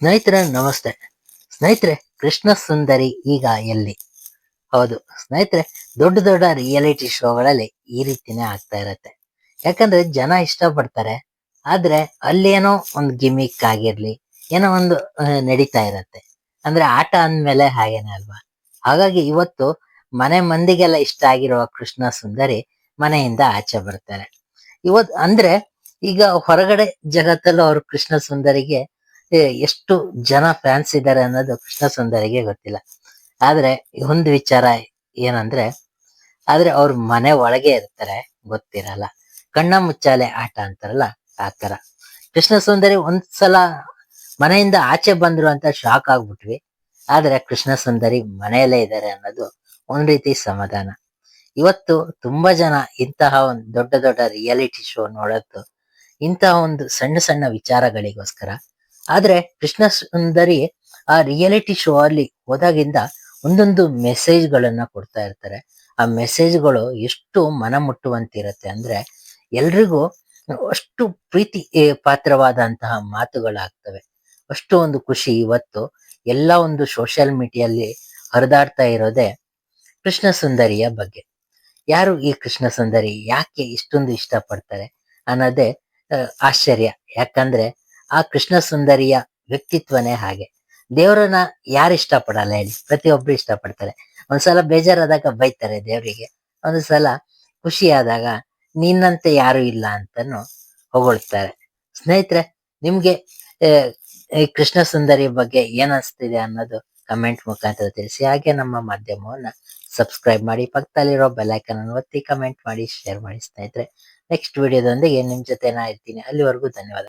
ಸ್ನೇಹಿತರೆ, ನಮಸ್ತೆ. ಸ್ನೇಹಿತರೆ, ಕೃಷ್ಣ ಸುಂದರಿ ಈಗ ಎಲ್ಲಿ? ಹೌದು, ಸ್ನೇಹಿತರೆ, ದೊಡ್ಡ ದೊಡ್ಡ ರಿಯಾಲಿಟಿ ಶೋಗಳಲ್ಲಿ ಈ ರೀತಿನೇ ಆಗ್ತಾ ಇರತ್ತೆ. ಯಾಕಂದ್ರೆ ಜನ ಇಷ್ಟಪಡ್ತಾರೆ, ಆದ್ರೆ ಅಲ್ಲೇನೋ ಒಂದು ಗಿಮಿಕ್ ಆಗಿರ್ಲಿ, ಏನೋ ಒಂದು ನಡೀತಾ ಇರತ್ತೆ. ಅಂದ್ರೆ ಆಟ ಅಂದ್ಮೇಲೆ ಹಾಗೇನೆ ಅಲ್ವಾ? ಹಾಗಾಗಿ ಇವತ್ತು ಮನೆ ಮಂದಿಗೆಲ್ಲ ಇಷ್ಟ ಆಗಿರುವ ಕೃಷ್ಣ ಸುಂದರಿ ಮನೆಯಿಂದ ಆಚೆ ಬರ್ತಾರೆ. ಇವತ್, ಅಂದ್ರೆ ಈಗ ಹೊರಗಡೆ ಜಗತ್ತಲ್ಲೂ ಅವರು ಕೃಷ್ಣ ಸುಂದರಿಗೆ ಎಷ್ಟು ಜನ ಫ್ಯಾನ್ಸ್ ಇದ್ದಾರೆ ಅನ್ನೋದು ಕೃಷ್ಣ ಸುಂದರಿಗೆ ಗೊತ್ತಿಲ್ಲ. ಆದ್ರೆ ಒಂದು ವಿಚಾರ ಏನಂದ್ರೆ, ಆದ್ರೆ ಅವ್ರ ಮನೆ ಒಳಗೆ ಇರ್ತಾರೆ, ಗೊತ್ತಿರಲ್ಲ. ಕಣ್ಣ ಮುಚ್ಚಾಲೆ ಆಟ ಅಂತಾರಲ್ಲ, ಆ ತರ. ಕೃಷ್ಣ ಸುಂದರಿ ಒಂದ್ಸಲ ಮನೆಯಿಂದ ಆಚೆ ಬಂದ್ರು ಅಂತ ಶಾಕ್ ಆಗ್ಬಿಟ್ವಿ. ಆದ್ರೆ ಕೃಷ್ಣ ಸುಂದರಿ ಮನೆಯಲ್ಲೇ ಇದ್ದಾರೆ ಅನ್ನೋದು ಒಂದ್ ರೀತಿ ಸಮಾಧಾನ. ಇವತ್ತು ತುಂಬಾ ಜನ ಇಂತಹ ಒಂದು ದೊಡ್ಡ ದೊಡ್ಡ ರಿಯಾಲಿಟಿ ಶೋ ನೋಡೋದು, ಇಂತಹ ಒಂದು ಸಣ್ಣ ಸಣ್ಣ ವಿಚಾರಗಳಿಗೋಸ್ಕರ ಆದ್ರೆ ಕೃಷ್ಣ ಸುಂದರಿ ಆ ರಿಯಾಲಿಟಿ ಶೋ ಅಲ್ಲಿ ಹೋದಾಗಿಂದ ಒಂದೊಂದು ಮೆಸೇಜ್ ಗಳನ್ನ ಕೊಡ್ತಾ ಇರ್ತಾರೆ. ಆ ಮೆಸೇಜ್ಗಳು ಎಷ್ಟು ಮನ ಮುಟ್ಟುವಂತಿರುತ್ತೆ ಅಂದ್ರೆ ಎಲ್ರಿಗೂ ಅಷ್ಟು ಪ್ರೀತಿ ಪಾತ್ರವಾದಂತಹ ಮಾತುಗಳಾಗ್ತವೆ. ಅಷ್ಟು ಒಂದು ಖುಷಿ ಇವತ್ತು ಎಲ್ಲ ಒಂದು ಸೋಷಿಯಲ್ ಮೀಡಿಯಲ್ಲಿ ಹರಿದಾಡ್ತಾ ಇರೋದೇ ಕೃಷ್ಣ ಸುಂದರಿಯ ಬಗ್ಗೆ. ಯಾರು ಈ ಕೃಷ್ಣ ಸುಂದರಿ ಯಾಕೆ ಇಷ್ಟೊಂದು ಇಷ್ಟಪಡ್ತಾರೆ ಅನ್ನೋದೇ ಆಶ್ಚರ್ಯ. ಯಾಕಂದ್ರೆ ಆ ಕೃಷ್ಣ ಸುಂದರಿಯ ವ್ಯಕ್ತಿತ್ವನೇ ಹಾಗೆ. ದೇವರನ್ನ ಯಾರು ಇಷ್ಟಪಡಲ್ಲ ಹೇಳಿ, ಪ್ರತಿಯೊಬ್ರು ಇಷ್ಟಪಡ್ತಾರೆ. ಒಂದ್ಸಲ ಬೇಜಾರಾದಾಗ ಬೈತಾರೆ ದೇವರಿಗೆ. ಒಂದು ಸಲ ಖುಷಿಯಾದಾಗ ನಿನ್ನಂತೆ ಯಾರು ಇಲ್ಲ ಅಂತಾನು ಹೊಗಳ್ತಾರೆ. ಸ್ನೇಹಿತರೆ, ನಿಮ್ಗೆ ಕೃಷ್ಣ ಸುಂದರಿ ಬಗ್ಗೆ ಏನ್ ಅನ್ಸ್ತಿದೆ ಅನ್ನೋದು ಕಮೆಂಟ್ ಮುಖಾಂತರ ತಿಳಿಸಿ. ಹಾಗೆ ನಮ್ಮ ಮಾಧ್ಯಮವನ್ನ ಸಬ್ಸ್ಕ್ರೈಬ್ ಮಾಡಿ, ಪಕ್ಕದಲ್ಲಿರೋ ಬೆಲ್ಲೈಕನ್ ಅನ್ನು ಒತ್ತಿ ಕಮೆಂಟ್ ಮಾಡಿ, ಶೇರ್ ಮಾಡಿ ಸ್ನೇಹಿತರೆ. ನೆಕ್ಸ್ಟ್ ವಿಡಿಯೋದೊಂದಿಗೆ ನಿಮ್ ಜೊತೆ ನಾ ಇರ್ತೀನಿ. ಅಲ್ಲಿವರೆಗೂ ಧನ್ಯವಾದ.